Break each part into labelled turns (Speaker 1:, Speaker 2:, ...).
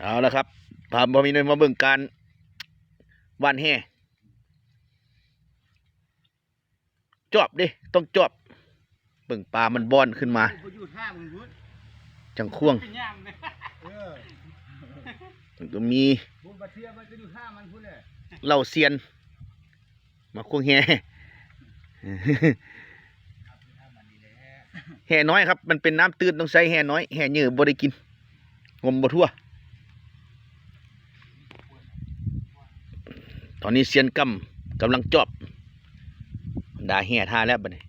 Speaker 1: เอาละครับพาบอมีนมาเบิ่งการว่านแห่จอบดิต้องจอบเบิ่งปลามันบอนขึ้นมา จังควง
Speaker 2: เป็นย่างเลย
Speaker 3: เออ
Speaker 1: มันก็มี
Speaker 3: เทียมันก็อยู่ท่าเลย
Speaker 1: เหล่าเซียน มาควงแห่แห่น้อยครับ มันเป็นน้ำตื้นต้องใช้แห่น้อยแห่เหยื่อบ่ได้กินงมบ่ทั่ว อนนี้เซียนกำกำลังจอบดาแห่ท่าแล้วบัดนี้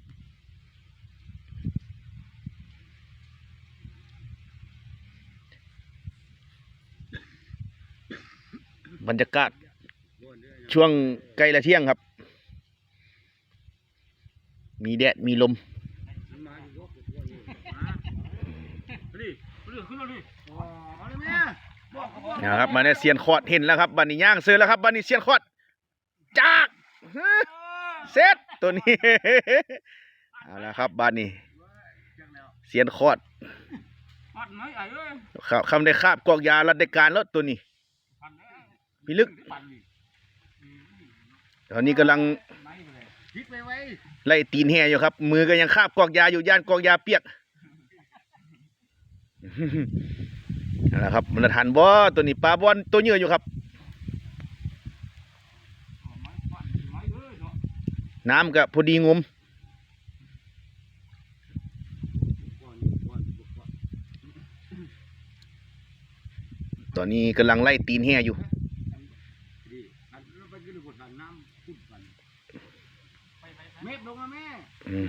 Speaker 1: บรรยากาศ ช่วงใกล้ละเที่ยงครับ มีแดด มีลม
Speaker 3: นะ
Speaker 1: ครับมาเนี่ยเซียนคอดเห็นแล้วครับบันนี้ย่างเสือแล้วครับบันนี้เซียนคอด เสร็จตัวนี้ เอาละครับบันนี้เซียนคอด
Speaker 2: ปัดไหมไอ้เอ้ย
Speaker 1: ครับคำได้คาบกอกยารัดได้การแล้วตัวนี้
Speaker 2: ปัดนะ
Speaker 1: พิลึก ตอนนี้กำลัง
Speaker 2: ไล่
Speaker 1: ตีนแห่อยู่ครับ มือก็ยังคาบกอกยาอยู่ย่านกอกยาเปียกนั่นแหละครับมันทันบ่ตัวนี้ปลาบอลตัวเยื่ออยู่ครับ
Speaker 2: ไม้ปัดไม้เอ้ยเนาะ
Speaker 1: น้ำก็พอดีงม
Speaker 3: ก่อนก่อนก่อน
Speaker 1: ตอนนี้กำลังไล่ตีนแห่อยู่
Speaker 3: ดีอันเราไปกินกดดันน้ำขุ่นกัน
Speaker 2: ไปไปไป
Speaker 3: เม็ดลงมาแม่
Speaker 1: อืม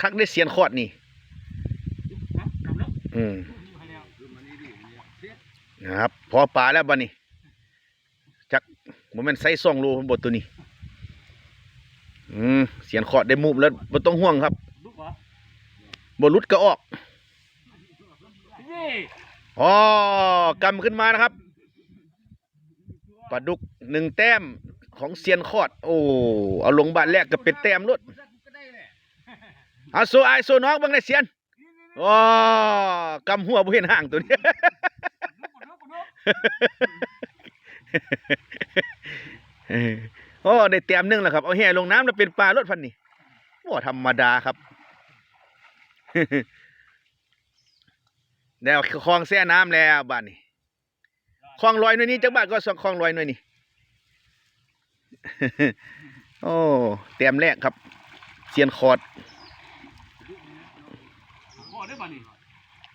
Speaker 1: คักได้เสียนคอดนี่
Speaker 2: นะกำลัง
Speaker 1: อืม
Speaker 2: อยู่ให้แล้ว
Speaker 3: คือมันนี่ดิเนี่ยเซ็ต
Speaker 1: นะครับ พอปลาแล้วบัดนี้จักโมเมนต์ไซส์สองโลบทตัวนี้ อืมเสียนคอดได้มุมแล้วบ่ต้องห่วงครับ
Speaker 2: ลูกเหรอ
Speaker 1: บ่หลุดก็ออกอ๋อกำขึ้นมานะครับปลาดุกหนึ่งแต้มของเซียนคอด โอ้เอาลงบานแรกก็เป็นแต้มลด
Speaker 3: ก็ได้แหละ
Speaker 1: เอาโซไอโซน้องบ้างในเซียนอ๋อกำหัวบ่เห็นห่างตัวนี้
Speaker 2: กลูกลูก
Speaker 1: เออโอ้ได้เตรียมหนึงแล้วครับ เอาแห่ลงน้ำแล้วเป็นปลารถพันนี่ว่าธรรมดาครับแล้วคลองแช่น้ำแล้วบ้านนี้คลองลอยหน่วยนี้จักบาทก็สองคลองลอยหน่วยนี้โอ้เตรียมแรกครับเซียนคอร์ด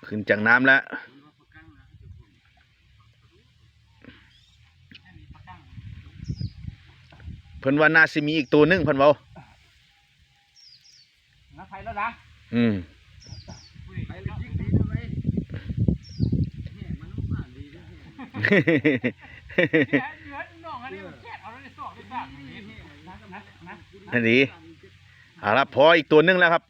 Speaker 1: ขึ้นจากน้ำแล้ว พิ่นว่าน่าสิมีอีกตัวหนึงเพิ่นเว้า
Speaker 2: นะใครแล้วนะ
Speaker 1: อืม
Speaker 3: ไปเลยพลิกดีนะไว้เนี่ยมันต้องผ่านดีนะ
Speaker 2: เนี่ยเนื้อน้องอันนี้มันแค่เอาแล้วในซอกได้บ้างนี่นะนะนะ
Speaker 1: อันนี้เอาละพออีกตัวหนึงแล้วครับ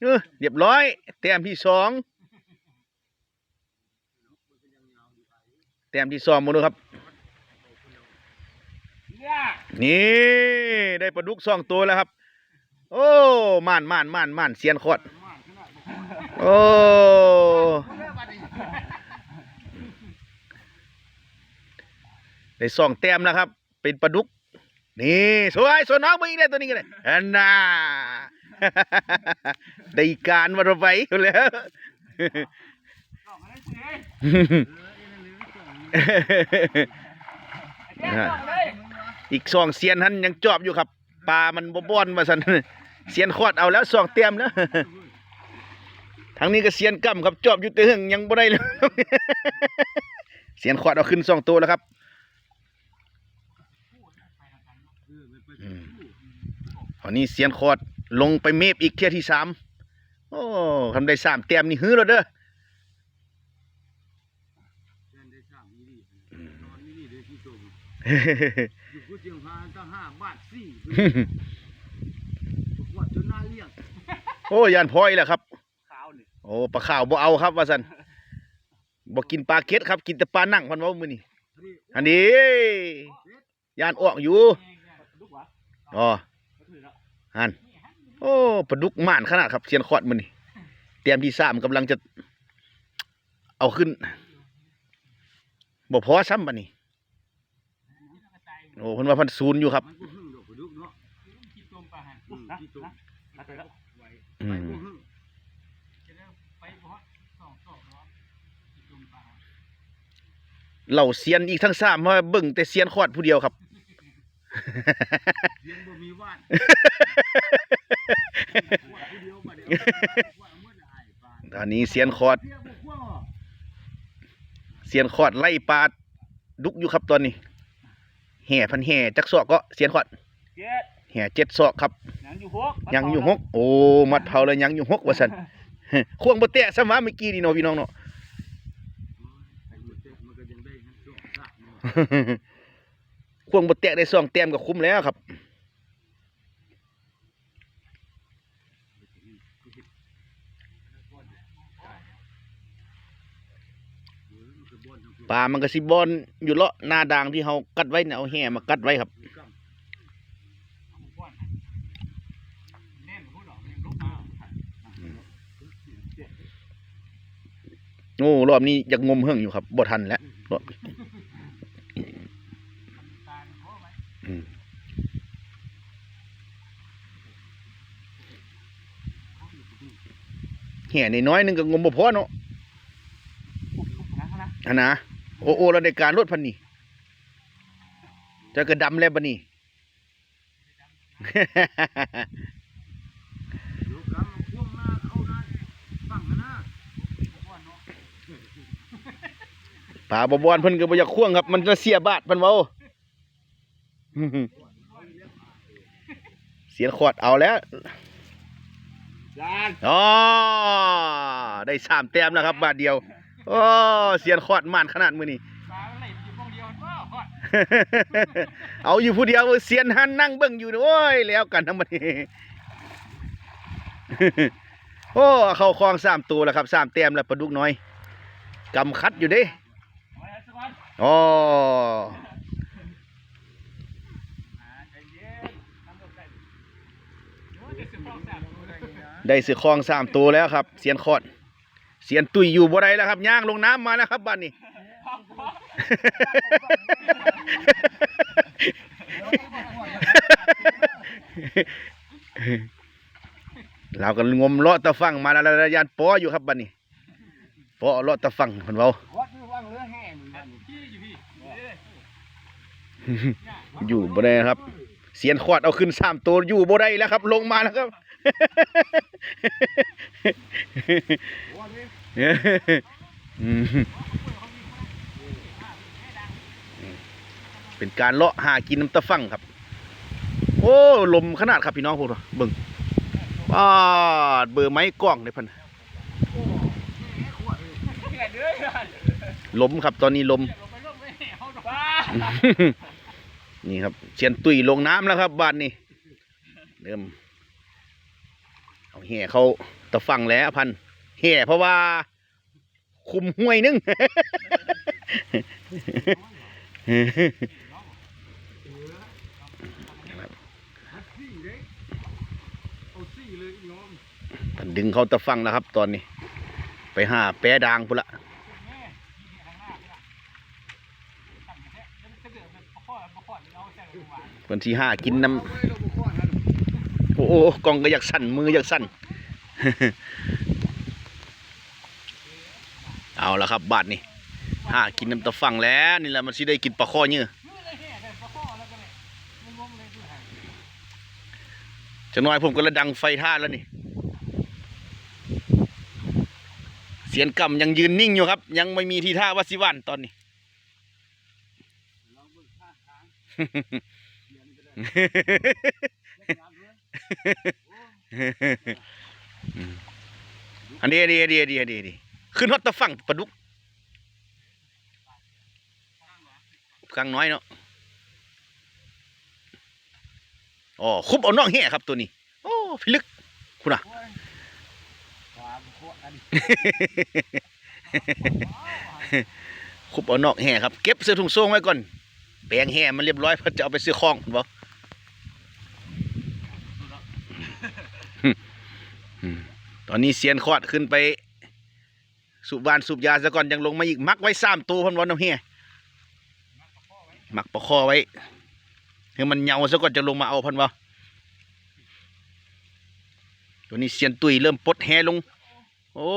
Speaker 1: เออเรียบร้อย แต้มที่สองแต้มที่สองมาดูครับ
Speaker 2: เนี่ย
Speaker 1: นี่ได้ปลาดุกสองตัวแล้วครับ โอ้ม่านม่านม่านม่านเสียนคอด
Speaker 2: มากขนาด
Speaker 1: โอ้ได้สองแต้มแล้วครับ เป็นปลาดุก นี่สวยสวยน้องมึงอีกได้ตัวนี้กันเลยอันน่าได้การมาเราไปอยู่แล้ว
Speaker 2: น้องอันนั้นสิแค่น้องเลย
Speaker 1: อีกสองเซียนท่านยังจอบอยู่ครับปลามันบ่บ่อนมาสันเซียนคอดเอาแล้วสองเต็มแล้วทางนี้ก็เซียนกำครับจอบอยู่เตืองยังบ่ได้เลยเซียนคอดเอาขึ้นสองตัวแล้วครับอืมตอนนี้เซียนคอดลงไปเมฟอีกเที่ยที่สามโอ้ทำได้สามเต็มนี่ฮื้อแล้วเด้อ
Speaker 3: อยู่ กูเจียงพาตั้งห้าบาทสี่วัดจนน่าเลี้ยง
Speaker 1: โอ้ยานพลอยแหละครับ
Speaker 2: ขาวนี่
Speaker 1: โอ้ปลาข้าวบ่เอาครับว่าสันบ่กินปลาเค็ดครับ กินแต่ปลานั่งพันเว่ามื้อนี้อันนี้ยานออกอยู่
Speaker 2: ลูกวะ
Speaker 1: อ๋อ
Speaker 2: ก็ถือแล้ว
Speaker 1: หันโอ้ปลาดุกม่านขนาดครับเสียนคอดมื้อนี้เตรียมที่สามกำลังจะเอาขึ้นบ่พอซ้ำบัดนี้ โอ้เพิ่นว่าเพิ่นศูนย์อยู่ครับ
Speaker 3: มันก็หึ่งดอกกระดุกเนาะ
Speaker 2: คิดตรงปะฮะ
Speaker 3: อืมที่ตรง
Speaker 2: นะไปแล้ว
Speaker 3: ไว้
Speaker 1: อื
Speaker 3: ไป
Speaker 1: ม
Speaker 3: ก็หึ่ง
Speaker 2: จะได้ไปบ่สองสองเนาะคิดตรงปะ
Speaker 1: เหล่าเซียนอีกทั้งสามว่าเบิ่งแต่เซียนขอดผู้เดียวครับ
Speaker 3: เสียงบ่มีว่านว่าผู้เดียวมาเดี๋ยวว่าเมื่อไหร่ปาน
Speaker 1: ตอนนี้เซียนขอด
Speaker 3: เสียงบ่กว้างหรอ
Speaker 1: เซียนขอดไล่ปลาดุกอยู่ครับตอนนี้ แห่พันแห่จักศอกก็เซียนขอด
Speaker 2: เจ็ด
Speaker 1: แห่เจ็ดศอกครับ
Speaker 2: ยังอยู่หก
Speaker 1: ยังอยู่หกโอ้มัดเผาเลยยังอยู่หกว่าสันควงบ่แตะซะมาเมื่อกี้นี่เนาะพี่น้องเนาะ
Speaker 3: ไอ้มันเจ็บมันก็ยังได้ทั้งช่วงซะเนาะ
Speaker 1: ควงบ่แตะได้สองแต้มก็คุ้มแล้วครับ
Speaker 3: เออมันก็บ่อนทั้งตัว
Speaker 1: ปลามันก็สิบอนอยู่เลาะหน้าด่างที่เฮากัดไว้เนี่ยเอาแห่มากัดไว้ครับโอ้รอบนี้อยากงมเฮิงอยู่ครับบ่ทันแล้วรอบนี้
Speaker 2: แห่
Speaker 1: ในน้อยนึงก็งมบ่พอเนาะ
Speaker 2: นะนะ
Speaker 1: อันนะโอ้โอ้เราได้การรถพันนี่เจะกระดำแล้วบัดนี้
Speaker 3: เดี๋ยวกำมันพ่วงหน้าเข้าหน้าฟังกันนะ
Speaker 1: ปลาบ่บอนเพิ่นก็บ่อยากควงครับ มันจะเสียบาทเพิ่นเว้าเสียขอดเอาแล้ว
Speaker 3: จาน
Speaker 1: อ๋อได้สามแต้มแล้วครับ บาทเดียว โอ้เสียนขอดมานขนาดมื้อนี้
Speaker 2: ปลาไหลอยู่ตรงเดียวก็ฮอด
Speaker 1: เอาอยู่ผู้เดียวเสียนหันนั่งเบิ่งอยู่โอ้ยแล้วกันทั้งบัดนี้โอ้เข้าคลองสามตัวแล้วครับสามแต้มแล้วปลาดุกน้อยกำคัดอยู่เด้
Speaker 2: ไว้สักวัน
Speaker 1: อ๋อ
Speaker 2: ใจเย็นน้ำลงได้โอ้ยจะสิบฟองแสบเลย
Speaker 1: ได้สือคลองสามตัวแล้วครับ เสียนขอด เสียนตุยอยู่บ่ได้แล้วครับย่างลงน้ำมาแล้วครับบ้านนี้ เราก็งมเลาะตะฟังมาแล้วระยานปออยู่ครับบ้านนี้ปอเลาะตะฟังเพิ่นเว้า
Speaker 3: วังเรือแห้งมัน
Speaker 2: พี่อยู่
Speaker 1: บ่ได้ครับ เสียนขวดเอาขึ้นสามตัวอยู่บ่ได้แล้วครับ ลงมาแล้วครับ เป็นการเลาะหากินน้ำตะฟังครับ โอ้ลมขนาดครับพี่น้องพวกเราเบิ่งป้าดเบอร์ไม้กล้องเลยพัน
Speaker 2: ล
Speaker 1: มครับตอนนี้ลม นี่ครับเชียนตุยลงน้ำแล้วครับบ้านนี้เริ่มเอาแห่เขาตะฟังแล้วพัน แห่เพราะว่า คุมห้วยนึ่ง
Speaker 3: ดึง
Speaker 1: เขาตะฟังแล้วครับ ตอนนี้ ไปหาแปรดางพุละ
Speaker 2: แม่ที่ข้างหน้าพี่ละเป็นข้อข้อเอา
Speaker 1: กินน้ำโอ้กองก็อยากสั่นมืออยากสั่น เอาละครับบาดนี้หากินน้ำตะฟังแล้วนี่แหละมันสิได้กินปลาข้อเนื้อ
Speaker 2: มือเลยแห่เป็นข้อน
Speaker 1: จังน้อยผมก็ระดังไฟท่าแล้วนี่ เสียนกำยังยืนนิ่งอยู่ครับ ยังไม่มีทีท่าว่าสิวันตอนนี้
Speaker 3: ลองเบิ่งข้างทางเขียนก็ได้เล่นน้ำเลย
Speaker 1: อันนี้อันนี้อันนี้อันนี้อันนี้อันนี้ ขึ้นฮอตตะฟังปลาดุกกลางน้อยเนาะอ๋อคุบเอาน้องแห่ครับตัวนี้ โอ้พิลึกคุณอะ
Speaker 3: ความโคตรอัน
Speaker 1: คุบเอานอกแห่ครับ เก็บเสื้อถุงโซ่งไว้ก่อนแบ่งแห่มันเรียบร้อยเพื่อจะเอาไปซื้อของบ่อืมตอนนี้เซียนคอดขึ้นไป สูบวานสูบยาซะก่อนยังลงมาอีกมักไว้สามตัวพันวันเอาเฮียมักประคอไว้ให้มันเหงาซะก่อนจะลงมาเอาพันวะตัวนี้เซียนตุยเริ่มปดแหลง โอ้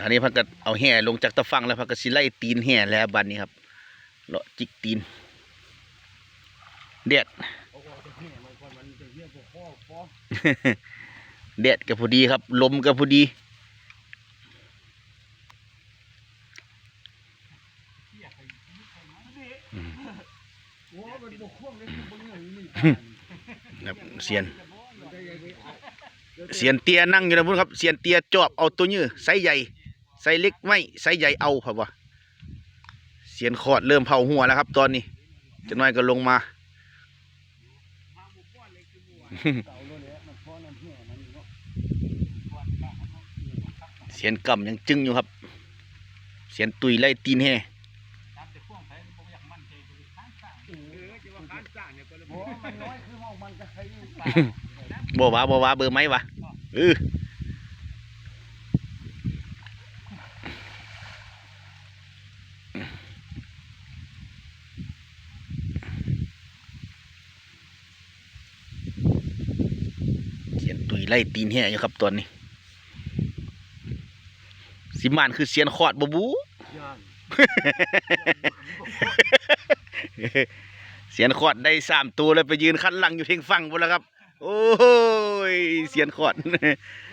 Speaker 3: อั
Speaker 1: นนี้พักก็เอาแห่ลงจากตะฟังแล้วพักก็สิไล่ตีนแห่แล้วบัดนี้ครับเลาะจิกตีนเด็ด
Speaker 3: พ่อพ่อ
Speaker 1: เด็ดก็พอดีครับ ลมก็พอดี
Speaker 3: โอ้มันบกพร่องเลยมันบ่เหนื่อยนี่
Speaker 1: ครับเสียน
Speaker 3: มันจะยังไงอะ
Speaker 1: เสียนเตียนั่งอยู่นะพุ่นครับเสียนเตียจอบเอาตัวยื้อไซส์ใหญ่ไซส์เล็กไม่ไซส์ใหญ่เอาครับวะเสียนขอดเริ่มเผาหัวแล้วครับ ตอนนี้จะน้อยก็ลงมา
Speaker 3: เต่าโน่นแหละมันพ่อน้ำแห่มันเนาะ
Speaker 1: เสียนกำยังจึงอยู่ครับ เสียนตุยไล่ตีนแห่
Speaker 2: ตามแต่พวกไผผมอยากมั่นใจบริการสร้าง
Speaker 3: เออจะว่าการสร้างเนี่ยก็เลยบ่มันน้อยคือห้องมันจะใช้อยู่ป่า
Speaker 1: บ่ว่าบ่ว่าเบอร์ไหมวะเออเสียนตุยไล่ตีนแห่อยู่ครับตอนนี้ สิมานคือเสียนขอดบบู
Speaker 3: ย่าน
Speaker 1: เสียนขอดได้สามตัวแล้วไปยืนคันหลังอยู่เทงฟังบนแล้วครับ โอ้ยเสียนขอด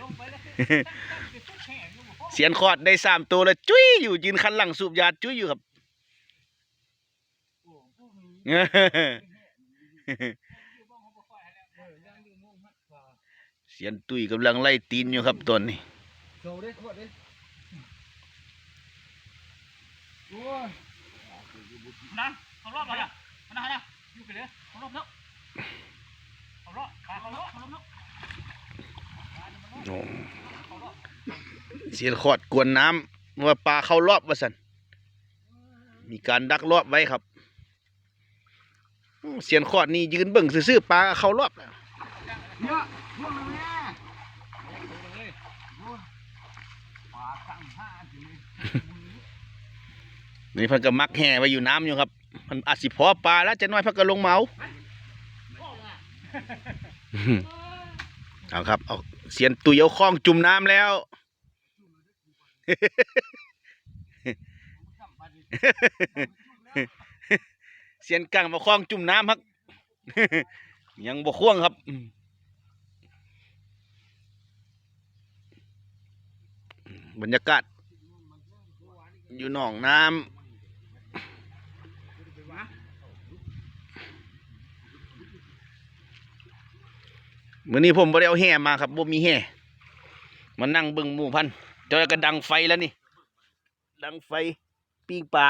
Speaker 2: ลงไปแล้วคือตั้งตั้งไปทุกแห่งอยู่บ่พอ
Speaker 1: เสียนขอดได้สามตัวแล้วจุ้ยอยู่ยืนคันหลังสูบยาจุ้ยอยู่ครับ
Speaker 2: โอ้ผู้มี
Speaker 1: เออ
Speaker 2: อยู่บ้างเขาบ่ค่อยให้แล้วเออย่างอยู่มุ่งมัดกว่า
Speaker 1: เสียนตุยกำลังไล่ตีนอยู่ครับตอนนี้
Speaker 3: โซได้ขวดได้โอ้ย
Speaker 2: นะเขารอบแล้วนะนะนะอยู่ไปเลยเขารอบแล้วเขารอบเขารอบเขารอบแล้ว
Speaker 1: โอ้เสียนขอดกวนน้ำว่าปลาเข้ารอบว่าสันมีการดักรอบไว้ครับเสียนขอดนี่ยืนเบิ่งซื่อๆปลาเข้ารอบแล้ว
Speaker 3: เยอะพวกนั้นแม่ปลาตั้งห้าที
Speaker 1: นี่พิ่นก็มักแห่ไว้อยู่น้ำอยู่ครับ มันอาจสิพอปลาแล้วจะน้อยพิ่นก็ลงเมาเอาครับเอาเสียนตุยเอาคล้องจุ่มน้ำแล้วเสียนกังมาคล้องจุ่มน้ำครับยังบ่ควงครับบรรยากาศ อยู่หนองน้ำ มื้อนี้ผมบ่ได้เอาแห่มาครับบ่มีแห่มานั่งเบิ่งหมู่พันเจ้าก็ดังไฟแล้วนี่ ดังไฟปิ้งปลา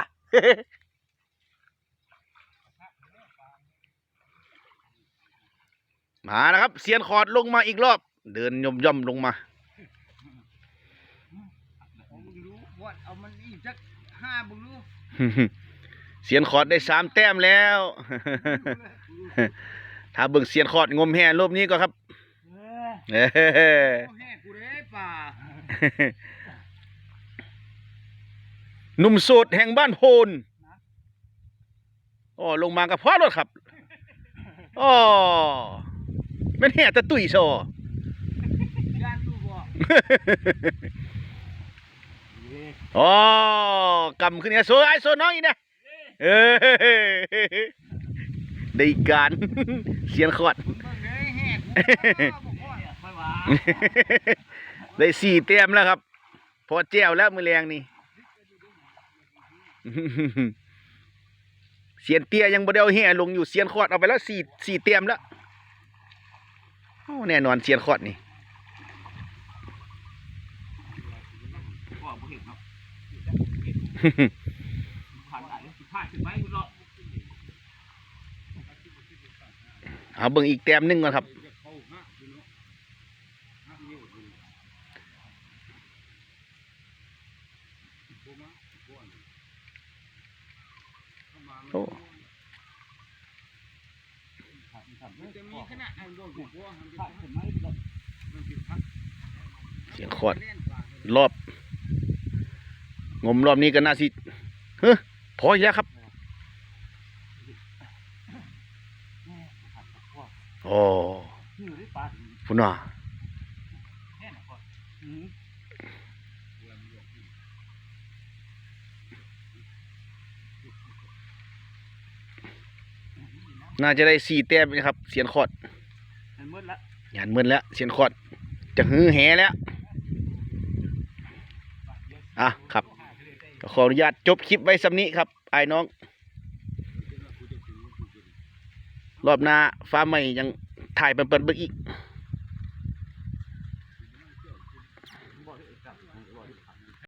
Speaker 1: มาแล้วครับ เสียนขอดลงมาอีกรอบ เดินย่อมย่อมลงมา
Speaker 3: เสี
Speaker 1: ยนขอดได้สามแต้มแล้ว ถ้าเบิ่งเสียนขอดงมแห่รอบนี้ก็ครับ
Speaker 2: เออ
Speaker 1: เอ้
Speaker 3: โอ้แห่กูเด้ป่า
Speaker 1: หนุ่มโสดแห่งบ้านโพนอ๋อลงมากับพ่อรถครับอ๋อแม่นแห่ตะตุยซอ
Speaker 3: ย่านดูบ่
Speaker 1: อ๋อกำขึ้นเนี่ยโซไอโซน้อยนะเอ้ยได้การเสียนขอด ได้สี่เต็มแล้วครับ พอแจ้วแล้วมือแรงนี่เสียนเตี้ยยังบ่ได้เอาแห่ลงอยู่เสียนขอดเอาไปแล้วสี่สี่เต็มแล้วโอ้แน่นอนเสียนขอดนี่
Speaker 2: เอา
Speaker 1: เบิ่งอีกแต้มหนึงก่อนครับ
Speaker 3: พัก
Speaker 1: เสียงขอดรอบ งมรอบนี้ก็น่าสิเฮ้ยพออีกแล้วครับโอ้พุ่นน่ะ
Speaker 2: แน่นอน
Speaker 3: อืม
Speaker 1: น่าจะได้สี่แต้มนะครับ เสียนขอด
Speaker 3: มันมืดละ
Speaker 1: หยานเมินแล้วเสียนขอด จะหื้อแหแล้ว อะครับก็ขออนุญาตจบคลิปไว้สำนี้ครับไอ้น้อง รอบหน้าฟ้าใหม่ยังถ่ายเปิดๆเบิ่งอีก
Speaker 3: เ